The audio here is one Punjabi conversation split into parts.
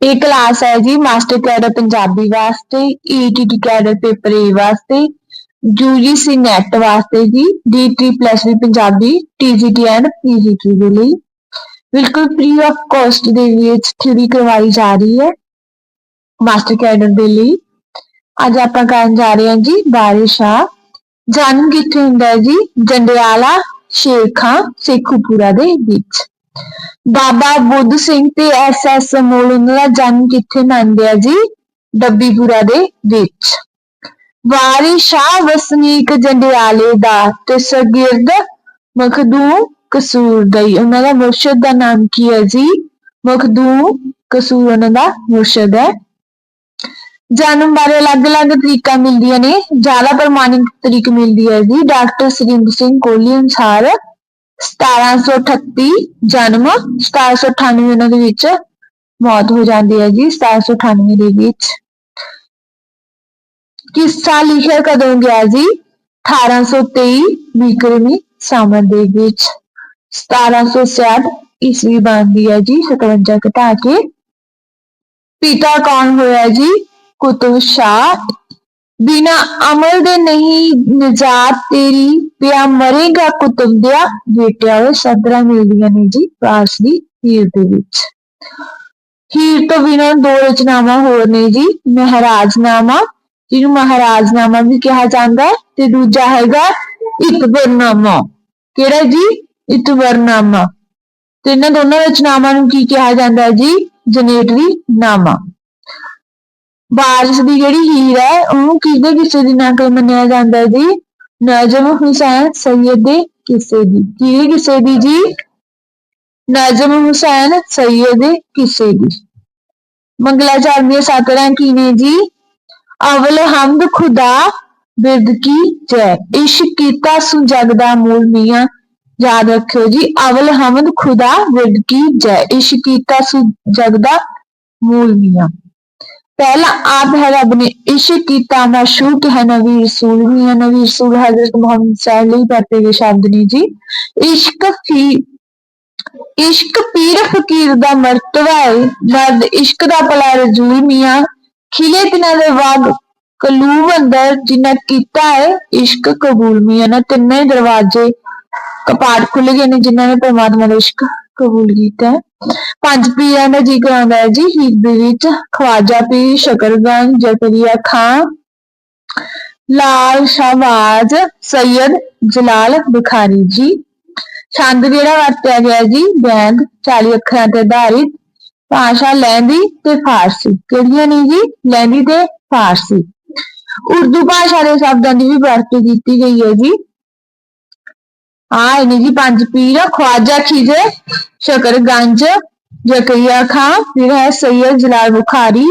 ਇਹ ਕਲਾਸ ਹੈ ਜੀ ਮਾਸਟਰ ਕੈਡਰ ਪੰਜਾਬੀ ਵਾਸਤੇ ਈਟੀਟੀ ਕੈਡਰ ਪੇਪਰ ਏ ਵਾਸਤੇ ਯੂਜੀਸੀ ਨੈਟ ਵਾਸਤੇ ਜੀ ਡੀ3 ਵੀ ਪੰਜਾਬੀ ਟੀਜੀਟੀ ਐਂਡ ਪੀਜੀਟੀ ਦੇ ਲਈ। ਬਿਲਕੁਲ ਫ੍ਰੀ ਆਫ ਕਾਸਟ ਦੇ ਵਿੱਚ ਥਿਊਰੀ ਕਰਵਾਈ ਜਾ ਰਹੀ ਹੈ ਮਾਸਟਰ ਕੈਡਰ ਦੇ ਲਈ। ਅੱਜ ਆਪਾਂ ਕਰਨ ਜਾ ਰਹੇ ਹਾਂ ਜੀ ਬਾਰਿਸ਼ਾ ਜਨਮ ਕਿੱਥੇ ਹੁੰਦਾ ਹੈ ਜੀ? ਜੰਡਿਆਲਾ ਸ਼ੇਖਾਂ ਸੇਖੂਪੁਰਾ ਦੇ ਵਿੱਚ। ਬਾਬਾ ਬੁੱਧ ਸਿੰਘ ਤੇ ਐਸ ਐਸ ਮੋਲ ਉਹਨਾਂ ਦਾ ਜਨਮ ਕਿੱਥੇ ਮੰਨਦੇ ਆ ਜੀ? ਡੱਬੀਪੁਰਾ ਦੇ ਵਿੱਚ। ਵਾਰੀ ਸ਼ਾਹ ਵਸਨੀਕ ਜੰਡਿਆਲੇ ਦਾ ਤੇ ਸ਼ਾਗਿਰਦ ਮਖਦੂਮ ਕਸੂਰ ਦਈ ਉਹਨਾਂ ਦਾ ਮੁਰਸ਼ਿਦ ਦਾ ਨਾਮ ਕੀ ਹੈ ਜੀ? ਮਖਦੂਮ ਕਸੂਰ ਉਹਨਾਂ ਦਾ ਮੁਰਸ਼ਿਦ ਹੈ। ਜਨਮ ਬਾਰੇ ਅਲੱਗ-ਅਲੱਗ ਤਰੀਕਾਂ ਮਿਲਦੀਆਂ ਨੇ। ਜ਼ਿਆਦਾ ਪ੍ਰਮਾਣਿਕ ਤਰੀਕ ਮਿਲਦੀ ਹੈ ਜੀ। ਡਾਕਟਰ ਸਰਿੰਦਰ ਸਿੰਘ ਕੋਹਲੀ ਅਨੁਸਾਰ 1738 ਜਨਮ 1798 ਉਹਨਾਂ ਦੇ ਵਿੱਚ ਮੌਤ ਹੋ ਜਾਂਦੀ ਹੈ ਜੀ 1798 ਦੇ ਵਿੱਚ। ਕਿੱਸਾ ਲਿਖਿਆ ਕਦੋਂ ਗਿਆ ਜੀ? 1823 ਵਿਕਰਮੀ ਸੰਮਤ ਦੇ ਵਿੱਚ। 1766 ਈਸਵੀ ਬਣਦੀ ਹੈ ਜੀ 57 ਘਟਾ ਕੇ। ਪਿਤਾ ਕੌਣ ਹੋਇਆ ਜੀ? ਕੁਤਬ ਸ਼ਾਹ ਬਿਨਾ ਅਮਲ ਦੇ ਨਹੀਂ ਨਜਾਤ ਤੇਰੀ, ਪਿਆ ਮਰੇਗਾ ਕੁਤਬ ਦਿਆ। ਬੇਟਿਆ ਉਹ ਸਦਰਾ ਮਿਲਦੀਆਂ ਨੇ ਜੀ ਪਾਸ ਦੀ ਹੀਰ ਦੇ ਵਿੱਚ। ਹੀਰ ਤੋਂ ਬਿਨਾ ਦੋ ਰਚਨਾਵਾਂ ਹੋਰ ਨੇ ਜੀ। ਮਹਾਰਾਜਨਾਮਾ, ਜਿਹਨੂੰ ਮਹਾਰਾਜਨਾਮਾ ਵੀ ਕਿਹਾ ਜਾਂਦਾ ਹੈ, ਤੇ ਦੂਜਾ ਹੈਗਾ ਇਤਬਰਨਾਮਾ ਕਿਹੜਾ ਜੀ? ਇਤਬਰਨਾਮਾ ਤੇ ਇਹਨਾਂ ਦੋਨਾਂ ਰਚਨਾਵਾਂ ਨੂੰ ਕੀ ਕਿਹਾ ਜਾਂਦਾ ਹੈ ਜੀ? ਜਨੇਟਰੀ ਨਾਮਾ ਬਾਰਿਸ਼ ਦੀ ਜਿਹੜੀ ਹੀਰ ਹੈ, ਉਹਨੂੰ ਕਿਹਦੇ ਕਿਸੇ ਦੀ ਨਕਲ ਮੰਨਿਆ ਜਾਂਦਾ ਹੈ ਜੀ? ਨਜਮ ਹੁਸੈਨ ਸੈਯਦ ਦੇ ਕਿਸੇ ਦੀ। ਕਿਹਦੇ ਕਿਸੇ ਦੀ ਜੀ? ਨਜਮ ਹੁਸੈਨ ਸੈਯਦ ਦੇ ਕਿਸੇ ਦੀ। ਮੰਗਲਾਚਾਰ ਦੀਆਂ ਸੱਤ ਰਾਂ ਕੀ ਨੇ ਜੀ? ਅਵਲ ਹਮਦ ਖੁਦਾ ਬਿਰਦ ਕੀ ਜੈ। ਇਸ਼ਕ ਕੀਤਾ ਸੁ ਜਗ ਦਾ ਮੂਲ ਮੀਆਂ। ਯਾਦ ਰੱਖਿਓ ਜੀ, ਅਵਲ ਹਮਦ ਖੁਦਾ ਬਿਰਦ ਕੀ ਜੈ। ਇਸ਼ਕ ਕੀਤਾ ਸੁ ਜਗ ਦਾ ਮੂਲ ਮੀਆਂ। पहला आप है रब ने इश्क कीता माशूक है नबी रसूल भी है नबी रसूल हजरत मोहम्मद सल्लल्लाहु पढ़ते हुए शब्द ने जी इश्क फी इश्क पीर फकीर ਦਾ ਮਰਤਬਾ ਹੈ ਮਰਦ ਇਸ਼ਕ ਦਾ ਭਲਾ ਰਜੂਲ ਮੀਆਂ ਖਿਲੇ ਤਿਨਾਂ ਦੇ ਵਾਗ ਕਲੂਬ ਅੰਦਰ ਜਿਨ੍ਹਾਂ ਕੀਤਾ ਹੈ ਇਸ਼ਕ ਕਬੂਲ ਮੀਆਂ ਨਾ ਤਿੰਨੇ ਦਰਵਾਜ਼ੇ ਕਪਾਟ ਖੁੱਲ ਗਏ ਨੇ ਜਿਨ੍ਹਾਂ ਨੇ ਪਰਮਾਤਮਾ ਦਾ ਇਸ਼ਕ ਕਬੂਲ ਕੀਤਾ ਹੈ। ਪੰਜ ਪੀਰਾਂ ਦਾ ਜ਼ਿਕਰ ਆਉਂਦਾ ਹੈ ਜੀ। ਹੀਰ ਵਿੱਚ ਖਵਾਜਾ ਪੀਰ, ਸ਼ਕਰਗੰਜ, ਜ਼ਕਰੀਆ ਖਾਂ, ਲਾਲ ਸ਼ਾਹਬਾਜ਼ ਸੈयद ਜਲਾਲ ਬੁਖਾਰੀ ਜੀ। ਛੰਦ ਜਿਹੜਾ ਵਰਤਿਆ ਗਿਆ ਜੀ, ਬੈਂਗ 40 ਅੱਖਰਾਂ ਤੇ ਆਧਾਰਿਤ। ਭਾਸ਼ਾ ਲਹਿੰਦੀ ਤੇ ਫਾਰਸੀ। ਕਿਹੜੀਆਂ ਨੇ ਜੀ? ਲਹਿੰਦੀ ਤੇ ਫਾਰਸੀ। ਉਰਦੂ ਭਾਸ਼ਾ ਦੇ ਸ਼ਬਦਾਂ ਦੀ ਵੀ ਵਰਤੋਂ ਕੀਤੀ ਗਈ ਹੈ ਜੀ। ਆ ਇਹਨੇ ਜੀ ਪੰਜ ਪੀਰ ਖਵਾਜਾ ਖੀਜੇ ਸ਼ਕਰਗੰਜ ਜ਼ਕਰੀਆ ਖਾਨ ਫਿਰ ਹੈ ਸੈयद ਜਲਾਲ ਬੁਖਾਰੀ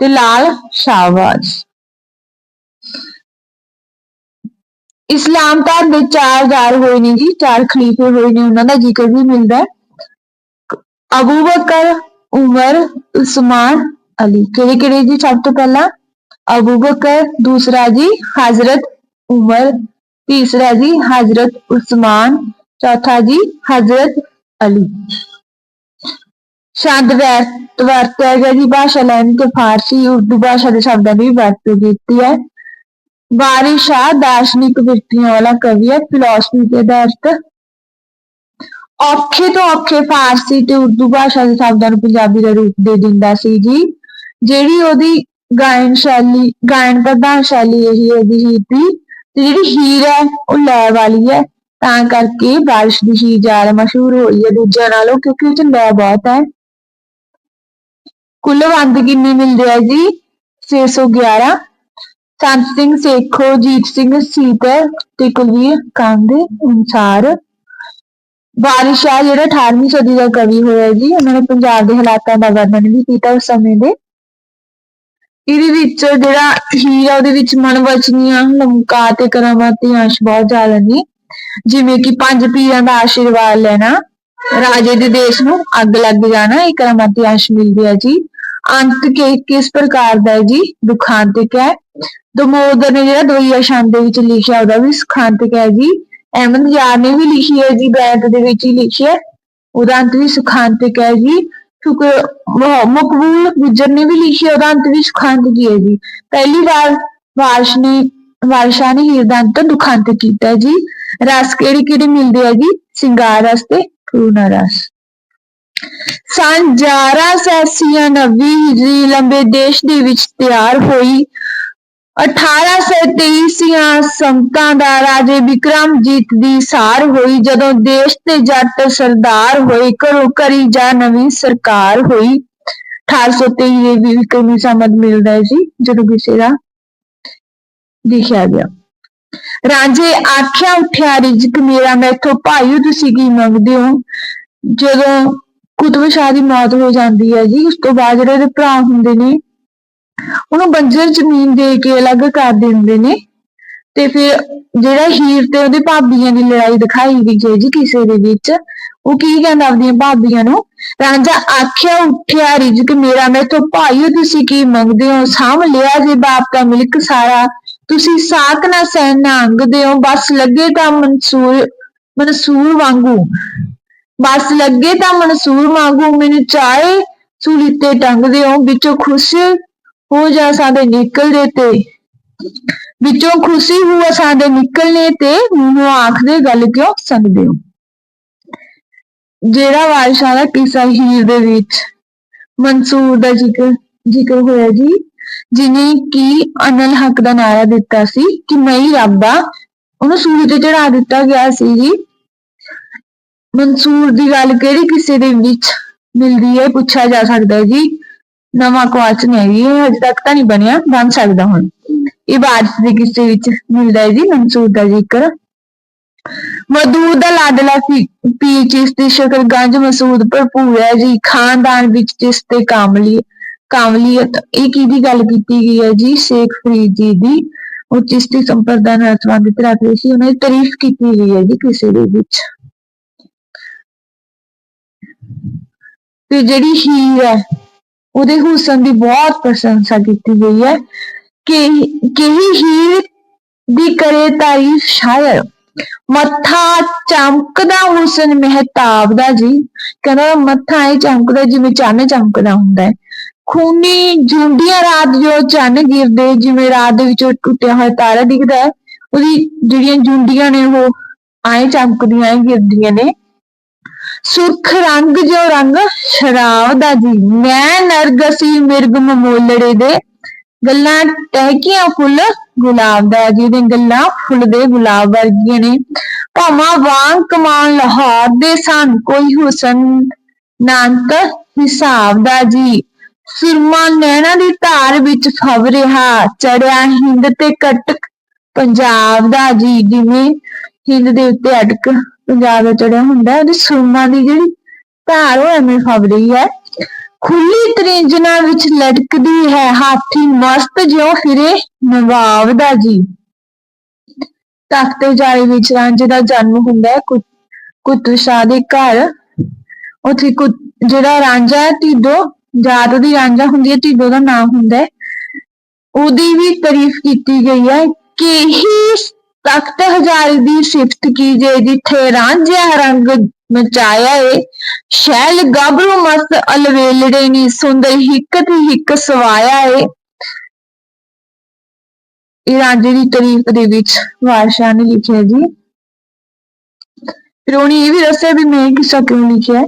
ਤੇ ਲਾਲ ਸ਼ਾਹਬਾਜ਼ ਇਸਲਾਮ ਧਰਮ ਦੇ ਚਾਰ ਜ਼ਾਰ ਹੋਏ ਨੇ ਜੀ ਚਾਰ ਖਲੀਫੇ ਹੋਏ ਨੇ ਉਹਨਾਂ ਦਾ ਜ਼ਿਕਰ ਵੀ ਮਿਲਦਾ ਹੈ ਅਬੂ ਬਕਰ ਉਮਰ ਉਸਮਾਨ ਅਲੀ ਕਿਹੜੇ ਕਿਹੜੇ ਜੀ ਸਭ ਤੋਂ ਪਹਿਲਾਂ ਅਬੂ ਬਕਰ ਦੂਸਰਾ ਜੀ ਹਜ਼ਰਤ ਉਮਰ तीसरा जी हजरत उस्मान चौथा जी हजरत अली ਸ਼ਬਦ ਵਰਤਿਆ ਗਿਆ ਜੀ ਭਾਸ਼ਾ ਲੈਣ ਤੇ ਫਾਰਸੀ ਉਰਦੂ ਭਾਸ਼ਾ ਦੇ ਸ਼ਬਦਾਂ ਦੀ ਵਰਤੋਂ ਕੀਤੀ ਹੈ ਵਾਰਿਸ ਸ਼ਾਹ ਦਾਰਸ਼ਨਿਕ ਵਿਅਕਤੀਆਂ ਵਾਲਾ ਕਵੀ ਹੈ ਫਿਲਾਸਫੀ ਦੇ ਅਧਾਰਤ ਔਖੇ ਤੋਂ ਔਖੇ ਫਾਰਸੀ ਤੇ ਉਰਦੂ ਭਾਸ਼ਾ ਦੇ ਸ਼ਬਦਾਂ ਨੂੰ ਪੰਜਾਬੀ ਦਾ ਰੂਪ ਦੇ ਦਿੰਦਾ ਸੀ ਜੀ ਜਿਹੜੀ ਉਹਦੀ ਗਾਇਨ ਸ਼ੈਲੀ ਗਾਇਨ ਪ੍ਰਧਾਨ ਸ਼ੈਲੀ ਇਹੀ ਹੈ ਦੀ ਦੀ ਤੇ ਜਿਹੜੀ ਹੀਰ ਹੈ, ਉਹ ਲੈ ਵਾਲੀ ਹੈ। ਤਾਂ ਕਰਕੇ ਬਾਰਿਸ਼ ਦੀ ਹੀਰ ਜ਼ਿਆਦਾ ਮਸ਼ਹੂਰ ਹੋਈ ਹੈ ਦੂਜਿਆਂ ਨਾਲੋਂ, ਕਿਉਂਕਿ ਉਹ ਚ ਲੈ ਬਹੁਤ ਹੈ। ਕੁੱਲ ਵੰਦ ਕਿੰਨੇ ਮਿਲਦੇ ਹੈ ਜੀ? 611 ਸੰਤ ਸਿੰਘ ਸੇਖੋ, ਜੀਤ ਸਿੰਘ ਸੀਤਰ ਤੇ ਕੁਲਵੀਰ ਕਾਂ ਅਨੁਸਾਰ। ਬਾਰਿਸ਼ ਆ, ਜਿਹੜਾ 18ਵੀਂ ਸਦੀ ਦਾ ਕਵੀ ਹੋਇਆ ਜੀ, ਉਹਨਾਂ ਨੇ ਪੰਜਾਬ ਦੇ ਹਾਲਾਤਾਂ ਦਾ ਵਰਣਨ ਵੀ ਕੀਤਾ ਉਸ ਸਮੇਂ ਦੇ। ਇਹਦੇ ਵਿੱਚ ਜਿਹੜਾ ਹੀਰ ਆ ਉਹਦੇ ਵਿੱਚ ਮਨਵਚਨੀਆਂ ਲਮਕਾ ਤੇ ਕਰਾਮਾਤੀ ਅੰਸ਼ ਬਹੁਤ ਜ਼ਿਆਦਾ ਨੇ। ਜਿਵੇਂ ਕਿ ਪੰਜ ਪੀਰਾਂ ਦਾ ਆਸ਼ੀਰਵਾਦ ਲੈਣਾ, ਰਾਜੇ ਦੇ ਦੇਸ਼ ਨੂੰ ਅੱਗ ਲੱਗ ਜਾਣਾ, ਇਹ ਕਰਾਮਾਤੀ ਅੰਸ਼ ਮਿਲਦੀ ਹੈ ਜੀ। ਅੰਤ ਕੇ ਕਿਸ ਪ੍ਰਕਾਰ ਦਾ ਹੈ ਜੀ? ਦੁਖਾਂਤਿਕ ਹੈ। ਦਮੋਦਰ ਨੇ ਜਿਹੜਾ ਦੋਈਆ ਛੰਦ ਦੇ ਵਿੱਚ ਲਿਖਿਆ, ਉਹਦਾ ਵੀ ਸੁਖਾਂਤਿਕ ਹੈ ਜੀ। ਅਹਿਮਦ ਯਾਰ ਨੇ ਵੀ ਲਿਖੀ ਹੈ ਜੀ, ਬੈਂਤ ਦੇ ਵਿੱਚ ਹੀ ਲਿਖੀ ਹੈ। ਉਹਦਾ ਅੰਤ ਵੀ ਸੁਖਾਂਤਿਕ ਹੈ ਜੀ। ਸ਼ੁਕਰ ਮਕਬੂਲ ਗੁੱਜਰ ਨੇ ਵੀ ਲਿਖੀ ਉਹਦਾ ਅੰਤ ਵੀ ਸੁਖਾਂਤ ਕੀ ਹੈ ਜੀ। ਪਹਿਲੀ ਵਾਰ ਵਾਰਸ਼ ਨੇ, ਵਾਰਸ਼ਾ ਨੇ ਹੀਰ ਦਾ ਦੁਖਾਂਤ ਕੀਤਾ ਜੀ। ਰਸ ਕਿਹੜੀ ਕਿਹੜੀ ਮਿਲਦੇ ਹੈ ਜੀ? ਸਿੰਗਾਰ ਰਸ ਤੇ ਕਰੁਣਾ ਰਸ। ਸਨ 1189 ਹਿਜਰੀ ਲੰਬੇ ਦੇਸ਼ ਦੇ ਵਿੱਚ ਤਿਆਰ ਹੋਈ 1823 ਈਸਵੀਆਂ ਸੰਗਤਾਂ ਦਾ ਰਾਜੇ ਵਿਕਰਮਜੀਤ ਦੀ ਸਾਰ ਹੋਈ, ਜਦੋਂ ਦੇਸ਼ ਤੇ ਜੱਟ ਸਰਦਾਰ ਹੋਏ, ਘਰੋਂ ਘਰੀ ਜਾਂ ਨਵੀਂ ਸਰਕਾਰ ਹੋਈ। 1823 ਦੇ ਵੀ ਵਿਕਰਮੀ ਸੰਮਤ ਮਿਲਦਾ ਹੈ ਜੀ, ਜਦੋਂ ਕਿਸੇ ਦਾ ਲਿਖਿਆ ਗਿਆ। ਰਾਜੇ ਆਖਿਆ ਉੱਠਿਆ, ਰਿਜਕ ਮੇਰਾ ਮੈਥੋਂ ਭਾਈਓ, ਤੁਸੀਂ ਕੀ ਮੰਗਦੇ ਹੋ? ਜਦੋਂ ਕੁਤਬ ਸ਼ਾਹ ਦੀ ਮੌਤ ਹੋ ਜਾਂਦੀ ਹੈ ਜੀ, ਉਸ ਤੋਂ ਬਾਅਦ ਜਿਹੜੇ ਉਹਦੇ ਭਰਾ ਹੁੰਦੇ ਨੇ ਉਹਨੂੰ ਬੰਜਰ ਜ਼ਮੀਨ ਦੇ ਕੇ ਅਲੱਗ ਕਰ ਦਿੰਦੇ ਨੇ ਤੇ ਫਿਰ ਜਿਹੜਾ ਹੀਰ ਤੇ ਉਹਦੇ ਭਾਬੀਆਂ ਦੀ ਲੜਾਈ ਦਿਖਾਈ ਗਈ ਹੈ ਜੀ ਕਿਸੇ ਦੇ ਵਿੱਚ, ਉਹ ਕੀ ਕਹਿੰਦਾ ਆਪਣੀਆਂ ਭਾਬੀਆਂ ਨੂੰ? ਰਾਂਝਾ ਆਖਿਆ, ਉੱਠਿਆ, ਰਿਜਕ ਮੇਰਾ ਮੈਥੋਂ ਭਾਈਓ ਤੁਸੀਂ ਕੀ ਮੰਗਦੇ ਹੋ? ਸਾਂਭ ਲਿਆ ਜੇ ਬਾਪ ਦਾ ਮਿਲਕ ਸਾਰਾ। ਤੁਸੀਂ ਸਾਕ ਨਾ ਸਹਿਨ ਨਾ ਅੰਗਦੇ ਹੋ ਬਸ ਲੱਗੇ ਤਾਂ ਮਨਸੂਰ ਮਨਸੂਰ ਵਾਂਗੂ। ਬਸ ਲੱਗੇ ਤਾਂ ਮਨਸੂਰ ਵਾਂਗੂ। ਮੈਨੂੰ ਚਾਹੇ ਸੂਲੀ ਤੇ ਟੰਗਦੇ ਹੋ ਵਿੱਚੋਂ ਖੁਸ਼ ਹੋ ਜਾ ਸਾਡੇ ਨਿਕਲਦੇ ਤੇ। ਵਿੱਚੋਂ ਖੁਸ਼ੀ ਹੋ ਸਾਡੇ ਨਿਕਲਨੇ ਤੇ ਮੂੰਹੋਂ ਆਖਦੇ ਗੱਲ ਕਿਉਂ ਸੰਗਦੇ ਹੋ? ਜਿਹੜਾ ਵਾਰਿਸ਼ਾਂ ਦਾ ਕਿੱਸਾ ਹੀਰ ਦੇ ਵਿੱਚ ਮਨਸੂਰ ਦਾ ਜ਼ਿਕਰ ਜ਼ਿਕਰ ਹੋਇਆ ਜੀ, ਜਿਨੇ ਕਿ ਅਨਲ ਹੱਕ ਦਾ ਨਾਰਾ ਦਿੱਤਾ ਸੀ ਕਿ ਮੈਂ ਹੀ ਰੱਬ ਆ ਉਹਨੂੰ ਸੂਰਜ ਤੇ ਚੜਾ ਦਿੱਤਾ ਗਿਆ ਸੀ ਜੀ। ਮਨਸੂਰ ਦੀ ਗੱਲ ਕਿਹੜੀ ਕਿਸੇ ਦੇ ਵਿੱਚ ਮਿਲਦੀ ਹੈ, ਪੁੱਛਿਆ ਜਾ ਸਕਦਾ ਹੈ ਜੀ। ਨਵਾਂ ਕੁਐਸਚਨ ਹੈ ਜੀ ਇਹ ਹਜੇ ਤੱਕ ਤਾਂ ਨਹੀਂ ਬਣਿਆ, ਬਣ ਸਕਦਾ ਹੁਣ। ਇਬਾਦਤ ਦੇ ਕਿਸੇ ਵਿੱਚ ਮਿਲਦਾ ਹੈ ਜੀ, ਮਨਸੂਰ ਦਾ ਜ਼ਿਕਰ ਮਦੂਦ ਦਾ ਲਾਡਲਾ ਸੀ, ਪੀਰ ਚਿਸ਼ਤੀ ਸ਼ਕਰਗੰਜ ਮਸੂਦ ਭਰਪੂਰ ਹੈ ਜੀ। ਖਾਨਦਾਨ ਵਿੱਚ ਜਿਸ ਤੇ ਕਾਮਲੀ, ਕਾਮਲੀਅਤ, ਇਹ ਕਿਹਦੀ ਗੱਲ ਕੀਤੀ ਗਈ ਹੈ ਜੀ? ਸ਼ੇਖ ਫਰੀਦ ਜੀ ਦੀ, ਉਹ ਚਿਸ਼ਤੀ ਸੰਪਰਦਾ ਨਾਲ ਸੰਬੰਧਿਤ ਰੱਖਦੇ ਸੀ, ਉਹਨਾਂ ਦੀ ਤਾਰੀਫ ਕੀਤੀ ਗਈ ਹੈ ਜੀ ਕਿਸੇ ਦੇ ਵਿੱਚ। ਤੇ ਜਿਹੜੀ ਹੀਰ ਹੈ ਉਹਦੇ ਹੁਸਨ ਦੀ ਬਹੁਤ ਪ੍ਰਸ਼ੰਸਾ ਕੀਤੀ ਗਈ ਹੈ ਕਿ ਕਿਹੀ ਹੀਰ ਦੀ ਕਰੇ ਤਾਰੀਫ ਸ਼ਾਇਰ। ਮੱਥਾ ਚਮਕਦਾ ਹੁਸਨ ਮਹਿਤਾਬ ਦਾ ਜੀ। ਕਹਿੰਦਾ ਮੱਥਾ ਇਹ ਚਮਕਦਾ ਜਿਵੇਂ ਚੰਨ ਚਮਕਦਾ ਹੁੰਦਾ ਹੈ। ਖੂਨੀ ਜੁੰਡੀਆਂ ਰਾਤ ਜੋ ਚੰਨ ਗਿਰਦੇ, ਜਿਵੇਂ ਰਾਤ ਦੇ ਵਿੱਚੋਂ ਟੁੱਟਿਆ ਹੋਇਆ ਤਾਰਾ ਦਿਖਦਾ ਹੈ। ਉਹਦੀ ਜਿਹੜੀਆਂ ਜੁੰਡੀਆਂ ਨੇ ਉਹ ਆਏ ਚਮਕਦੀਆਂ, ਐਂ ਗਿਰਦੀਆਂ ਨੇ। ਸੁਰਖ ਰੰਗ ਜੋ ਰੰਗ ਸ਼ਰਾਬ ਦਾ ਜੀ। ਮੈਂ ਨਰਗਸੀ ਮਿਰਗ ਮਮੋਲੜੇ ਦੇ। ਗੱਲਾਂ ਟਹਿਕੀਆਂ ਫੁੱਲ ਗੁਲਾਬ ਦਾ ਜਿਹਦੇ ਗੱਲਾਂ ਫੁੱਲ ਦੇ ਗੁਲਾਬ ਵਰਗੀਆਂ ਨੇ। ਭਾਵਾਂ ਵਾਂਗ ਕਮਾਨ ਲਾਹੌਰ ਦੇ ਸਨ, ਕੋਈ ਹੁਸਨ ਨਾਨਕ ਹਿਸਾਬ ਦਾ ਜੀ। ਸੁਰਮਾ ਨੈਣਾ ਦੀ ਧਾਰ ਵਿੱਚ ਫਵ ਰਿਹਾ ਚੜਿਆ ਹਿੰਦ ਤੇ ਕਟਕ ਪੰਜਾਬ ਦਾ ਜੀ। ਜਿਵੇਂ ਹਿੰਦ ਦੇ ਉੱਤੇ ਅਟਕ ਪੰਜਾਬ ਦਾ ਚੜਿਆ ਹੁੰਦਾ ਉਹਦੀ ਸੁਰਮਾ ਦੀ ਜਿਹੜੀ ਧਾਰ ਉਹ ਐਵੇਂ ਫਵ ਰਹੀ ਹੈ। ਖੁੱਲੀ ਤ੍ਰਿੰਜਨਾ ਵਿੱਚ ਲਟਕਦੀ ਹੈ, ਹਾਥੀ ਮਸਤ ਜਿਉ ਫਿਰੇ ਨਵਾਬ ਦਾ ਜੀ। ਤਖਤੇ ਜਾਏ ਵਿੱਚ ਰਾਂਝੇ ਦਾ ਜਨਮ ਹੁੰਦਾ ਹੈ, ਕੁ- ਕੁਤਬ ਸ਼ਾਹ ਦੇ ਘਰ। ਉੱਥੇ ਕੁ- ਜਿਹੜਾ ਰਾਂਝਾ ਹੈ, ਢਿੱਡੋ, ਜਾਤ ਦੀ ਰਾਂਝਾ ਹੁੰਦੀ ਹੈ, ਢਿੱਡੋ ਦਾ ਨਾਮ ਹੁੰਦਾ ਹੈ। ਉਹਦੀ ਵੀ ਤਾਰੀਫ ਕੀਤੀ ਗਈ ਹੈ ਕਿ ਹੀ ਤਖਤ ਹਜ਼ਾਰੀ ਦੀ ਸਿਫਤ ਕੀਜੇ ਜਿੱਥੇ ਰਾਂਝਾ ਰੰਗ ਮਚਾਇਆ ਏ। ਸ਼ੈਲ ਗੱਭਰੂ ਮਸਤ ਅਲਵੇਲੜੇ ਨੀ, ਸੁੰਦਰ ਹਿੱਕ ਹਿੱਕ ਸਵਾਇਆ ਏ। ਇਹ ਰਾਂਝੇ ਦੀ ਤਾਰੀਫ ਦੇ ਵਿੱਚ ਵਾਰਸ਼ਾ ਨੇ ਲਿਖਿਆ ਜੀ। ਫਿਰ ਉਹਨੇ ਇਹ ਵੀ ਦੱਸਿਆ ਵੀ ਮੈਂ ਕਿਸਾ ਕਿਉਂ ਲਿਖਿਆ ਹੈ।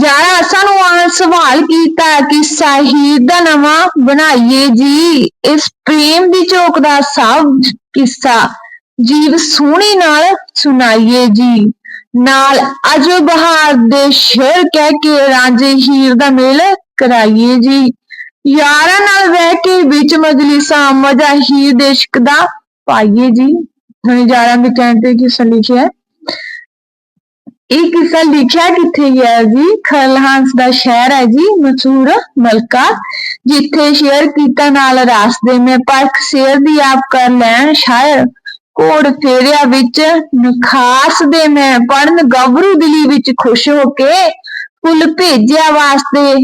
ਜਾਰਾ ਸਾਨੂੰ ਆ ਸਵਾਲ ਕੀਤਾ ਕਿ ਸਾਹਿਦ ਦਾ ਨਵਾਂ ਬਣਾਈਏ ਜੀ। ਇਸ ਪ੍ਰੇਮ ਦੀ ਝੋਕ ਦਾ ਸਭ ਕਿੱਸਾ ਜੀਵ ਸੋਹਣੀ ਨਾਲ ਸੁਣਾਈਏ ਜੀ। ਨਾਲ ਅਜ ਬਹਾਰ ਦੇ ਸ਼ੇਰ ਕਹਿ ਕੇ ਰਾਂਝੇ ਹੀਰ ਦਾ ਮੇਲ ਕਰਾਈਏ ਜੀ। ਯਾਰਾਂ ਨਾਲ ਰਹਿ ਕੇ ਵਿੱਚ ਮਜਲਿਸਾਂ, ਮਜ਼ਾ ਹੀਰ ਦੇ ਇਸ਼ਕ ਦਾ ਪਾਈਏ ਜੀ। ਹੁਣ ਯਾਰਾਂ ਦੇ ਕਹਿਣ ਤੇ ਕਿੱਸਾ ਲਿਖਿਆ? ਇਹ ਕਿਸਾ ਲਿਖਿਆ ਕਿੱਥੇ ਗਿਆ ਜੀ? ਖਲਹਾਂਸ ਦਾ ਸ਼ਹਿਰ ਹੈ ਜੀ, ਮਸ਼ਹੂਰ ਮਲਕਾ, ਜਿੱਥੇ ਸ਼ੇਰ ਕੀਤਾ ਨਾਲ ਰਾਸ ਦੇ ਮੈਂ ਪਰਖ ਸ਼ੇਰ ਦੀ ਆਪ ਕਰ ਲੈਣ ਸ਼ਾਇਰ। ਕੋੜ ਫੇਰਿਆ ਵਿੱਚ ਨਖਾਸ ਦੇ ਮੈਂ ਪੜਨ ਗੱਭਰੂ ਦਿਲੀ ਵਿੱਚ ਖੁਸ਼ ਹੋ ਕੇ ਫੁੱਲ ਭੇਜਿਆ ਵਾਸਤੇ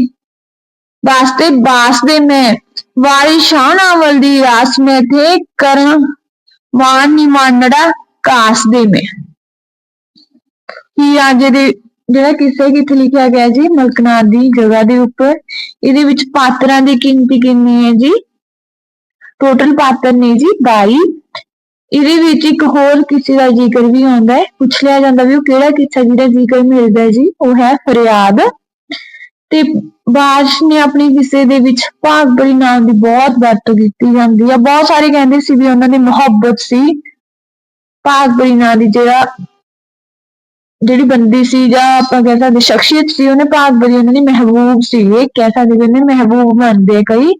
ਵਾਸਤੇ ਬਾਸ ਦੇ ਮੈਂ ਵਾਰੀ ਸ਼ਾਨਾਵਲ ਦੀ ਰਾਸ ਮੈਂ ਥੇ ਕਰਨ ਵਾਨ ਨਿਮਾਨੜਾ ਕਾਸ ਦੇ ਮੈਂ। ਹੀ ਰਾਜੇ ਦੇ ਜਿਹੜਾ ਕਿੱਸਾ ਕਿੱਥੇ ਲਿਖਿਆ ਗਿਆ ਜੀ, ਮਲਕਨਾਥ ਦੀ ਜਗ੍ਹਾ ਦੇ ਉੱਪਰ, ਇਹਦੇ ਵਿੱਚ ਪਾਤਰਾਂ ਦੀ ਗਿਣਤੀ ਕਿੰਨੀ ਹੈ ਜੀ? ਟੋਟਲ ਪਾਤਰ ਨੇ ਜੀ 22 ਇਹਦੇ ਵਿੱਚ ਇੱਕ ਹੋਰ ਕਿਸੇ ਦਾ ਜ਼ਿਕਰ ਵੀ ਆਉਂਦਾ ਹੈ। ਪੁੱਛ ਲਿਆ ਜਾਂਦਾ ਵੀ ਉਹ ਕਿਹੜਾ ਕਿੱਸਾ ਜਿਹਦਾ ਜ਼ਿਕਰ ਮਿਲਦਾ ਜੀ? ਉਹ ਹੈ ਫਰਿਆਦ ਤੇ ਬਾਦਸ਼ ਨੇ ਆਪਣੇ ਕਿੱਸੇ ਦੇ ਵਿੱਚ ਭਾਗ ਬੜੀ ਨਾਮ ਦੀ ਬਹੁਤ ਵਰਤੋਂ ਕੀਤੀ ਜਾਂਦੀ ਆ। ਬਹੁਤ ਸਾਰੇ ਕਹਿੰਦੇ ਸੀ ਵੀ ਉਹਨਾਂ ਦੀ ਮੁਹੱਬਤ ਸੀ। ਭਾਗ ਬੜੀ ਨਾਂ ਦੀ ਜਿਹੜਾ, ਜਿਹੜੀ ਬੰਦੀ ਸੀ ਜਾਂ ਆਪਾਂ ਕਹਿ ਸਕਦੇ ਸ਼ਖਸੀਅਤ ਸੀ, ਉਹਨੇ ਭਾਗ ਬੜੀ ਉਹਨਾਂ ਦੀ ਮਹਿਬੂਬ ਸੀ। ਇਹ ਕਹਿ ਸਕਦੇ ਵੀ ਉਹਨੇ ਮਹਿਬੂਬ ਮੰਨਦੇ ਕਈ।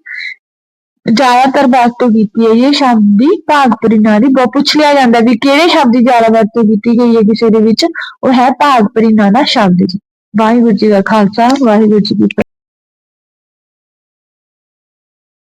ਜ਼ਿਆਦਾਤਰ ਵਰਤੋਂ ਕੀਤੀ ਹੈ ਇਹ ਸ਼ਬਦ ਦੀ ਭਾਗਪਰੀ ਨਾਂ ਦੀ, ਬਹੁਤ ਪੁੱਛ ਲਿਆ ਜਾਂਦਾ ਵੀ ਕਿਹੜੇ ਸ਼ਬਦ ਦੀ ਜ਼ਿਆਦਾ ਵਰਤੋਂ ਕੀਤੀ ਗਈ ਹੈ ਕਿਸੇ ਦੇ ਵਿੱਚ, ਉਹ ਹੈ ਭਾਗਪਰੀ ਨਾਂ ਦਾ ਸ਼ਬਦ ਜੀ। ਵਾਹਿਗੁਰੂ ਜੀ ਦਾ ਖਾਲਸਾ, ਵਾਹਿਗੁਰੂ ਜੀ ਕੀ